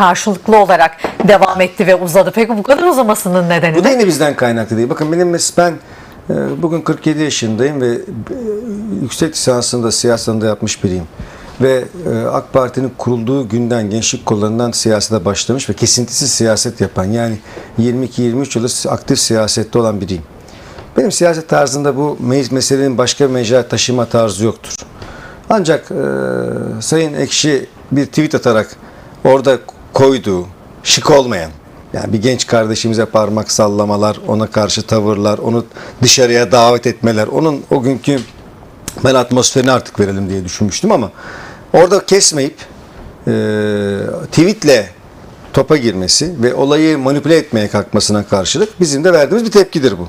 karşılıklı olarak devam etti ve uzadı. Peki bu kadar uzamasının nedeni Bu da ne? yine bizden kaynaklı değil. Bakın benim ben e, bugün 47 yaşındayım ve e, yüksek lisansını da siyasetinde yapmış biriyim. Ve e, AK Parti'nin kurulduğu günden gençlik kollarından siyasete başlamış ve kesintisiz siyaset yapan yani 22-23 yıldır aktif siyasette olan biriyim. Benim siyaset tarzında bu me- meselenin başka bir mecra taşıma tarzı yoktur. Ancak e, Sayın Ekşi bir tweet atarak orada koyduğu şık olmayan yani bir genç kardeşimize parmak sallamalar, ona karşı tavırlar, onu dışarıya davet etmeler, onun o günkü ben atmosferini artık verelim diye düşünmüştüm ama orada kesmeyip e, tweetle topa girmesi ve olayı manipüle etmeye kalkmasına karşılık bizim de verdiğimiz bir tepkidir bu.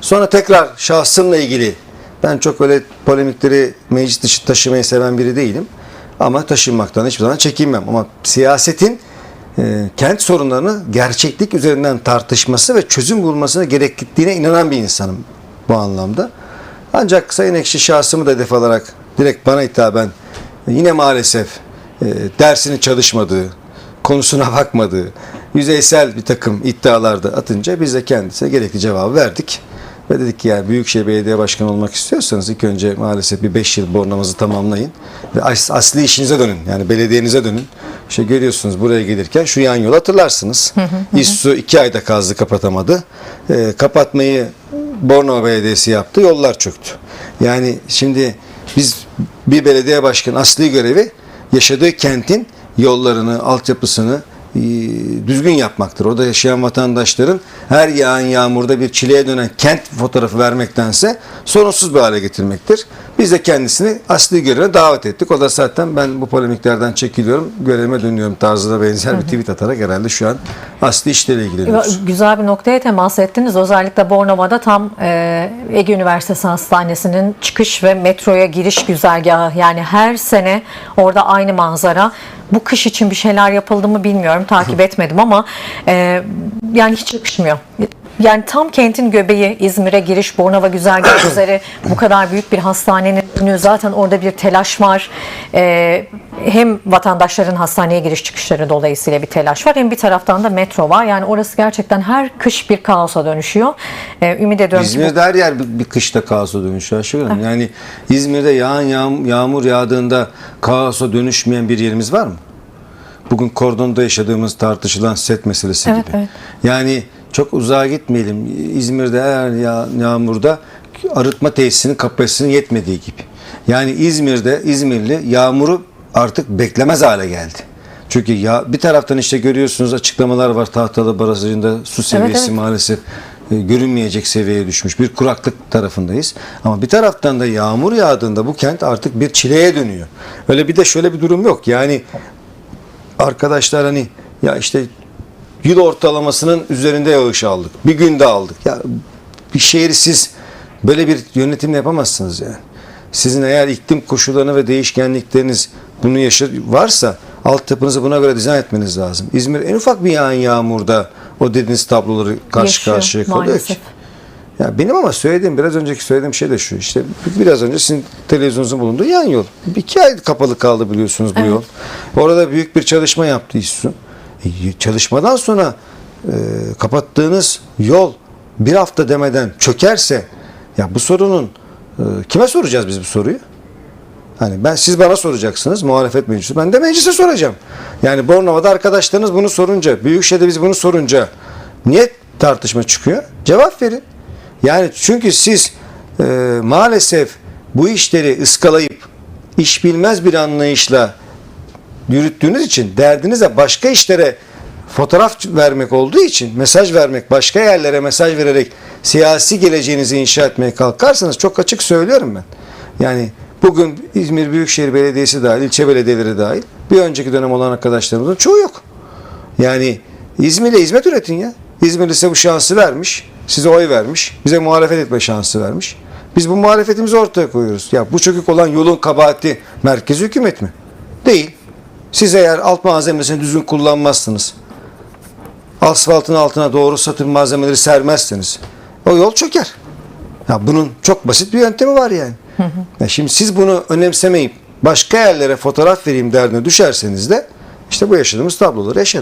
Sonra tekrar şahsımla ilgili ben çok öyle polemikleri meclis dışı taşımayı seven biri değilim. Ama taşınmaktan hiçbir zaman çekinmem. Ama siyasetin e, kent sorunlarını gerçeklik üzerinden tartışması ve çözüm bulmasına gerektiğine inanan bir insanım bu anlamda. Ancak Sayın Ekşi şahsımı da hedef alarak direkt bana hitaben yine maalesef e, dersini çalışmadığı, konusuna bakmadığı, yüzeysel bir takım iddialarda atınca biz de kendisine gerekli cevabı verdik. Ve dedik ki yani Büyükşehir Belediye Başkanı olmak istiyorsanız ilk önce maalesef bir 5 yıl bornamanızı tamamlayın. Ve as- asli işinize dönün. Yani belediyenize dönün. İşte görüyorsunuz buraya gelirken şu yan yolu hatırlarsınız. İSSU 2 ayda kazdı kapatamadı. Ee, kapatmayı Bornova Belediyesi yaptı. Yollar çöktü. Yani şimdi biz bir belediye başkanı asli görevi yaşadığı kentin yollarını, altyapısını e, düzgün yapmaktır. Orada yaşayan vatandaşların her yağan yağmurda bir çileye dönen kent fotoğrafı vermektense sorunsuz bir hale getirmektir. Biz de kendisini asli görevine davet ettik. O da zaten ben bu polemiklerden çekiliyorum, görevime dönüyorum tarzına benzer bir tweet atarak herhalde şu an asli işlerle ilgileniyoruz. Güzel bir noktaya temas ettiniz. Özellikle Bornova'da tam e, Ege Üniversitesi Hastanesi'nin çıkış ve metroya giriş güzergahı. Yani her sene orada aynı manzara. Bu kış için bir şeyler yapıldı mı bilmiyorum. Takip etmedim ama e, yani hiç yakışmıyor. Yani tam kentin göbeği İzmir'e giriş Bornova güzergahı üzeri bu kadar büyük bir hastanenin önü zaten orada bir telaş var. E, hem vatandaşların hastaneye giriş çıkışları dolayısıyla bir telaş var hem bir taraftan da metro var. Yani orası gerçekten her kış bir kaosa dönüşüyor. E, ümit ediyorum İzmir'de her yer bir, bir kışta kaosa dönüşüyor Hanım. Yani İzmir'de yağan yağm- yağmur yağdığında kaosa dönüşmeyen bir yerimiz var mı? Bugün kordonda yaşadığımız tartışılan set meselesi Evet, gibi. evet. Yani çok uzağa gitmeyelim. İzmir'de her ya- yağmurda arıtma tesisinin kapasitesinin yetmediği gibi. Yani İzmir'de İzmirli yağmuru artık beklemez hale geldi. Çünkü ya bir taraftan işte görüyorsunuz açıklamalar var Tahtalı Barajı'nda su seviyesi evet. maalesef e, görünmeyecek seviyeye düşmüş. Bir kuraklık tarafındayız. Ama bir taraftan da yağmur yağdığında bu kent artık bir çileye dönüyor. Öyle bir de şöyle bir durum yok. Yani arkadaşlar hani ya işte yıl ortalamasının üzerinde yağış aldık. Bir günde aldık. Ya bir şehri siz böyle bir yönetimle yapamazsınız yani. Sizin eğer iklim koşullarını ve değişkenlikleriniz bunu yaşar varsa altyapınızı buna göre dizayn etmeniz lazım. İzmir en ufak bir yağan yağmurda o dediğiniz tabloları karşı Yaşıyor karşıya kalıyor maalesef. ki. Ya benim ama söylediğim biraz önceki söylediğim şey de şu işte biraz önce sizin televizyonunuzun bulunduğu yan yol. İki ay kapalı kaldı biliyorsunuz bu Evet. yol. Orada büyük bir çalışma yaptı İSSU. Çalışmadan sonra e, kapattığınız yol bir hafta demeden çökerse ya bu sorunun e, kime soracağız biz bu soruyu? Hani ben siz bana soracaksınız muhalefet meclisi. Ben de meclise soracağım. Yani Bornova'da arkadaşlarınız bunu sorunca, Büyükşehir'de biz bunu sorunca niye tartışma çıkıyor? Cevap verin. Yani çünkü siz e, maalesef bu işleri ıskalayıp iş bilmez bir anlayışla yürüttüğünüz için derdiniz de başka işlere fotoğraf vermek olduğu için mesaj vermek, başka yerlere mesaj vererek siyasi geleceğinizi inşa etmeye kalkarsanız çok açık söylüyorum ben. Yani bugün İzmir Büyükşehir Belediyesi dahil, ilçe belediyeleri dahil bir önceki dönem olan arkadaşlarımızın çoğu yok. Yani İzmir'e hizmet üretin ya. İzmir size bu şansı vermiş. Size oy vermiş. Bize muhalefet etme şansı vermiş. Biz bu muhalefetimizi ortaya koyuyoruz. Ya bu çökük olan yolun kabahati merkez hükümet mi? Değil. Siz eğer alt malzemesini düzgün kullanmazsınız. Asfaltın altına doğru satır malzemeleri sermezseniz o yol çöker. Ya bunun çok basit bir yöntemi var yani. Ya şimdi siz bunu önemsemeyip başka yerlere fotoğraf vereyim derdine düşerseniz de İşte bu yaşadığımız tabloları yaşadık.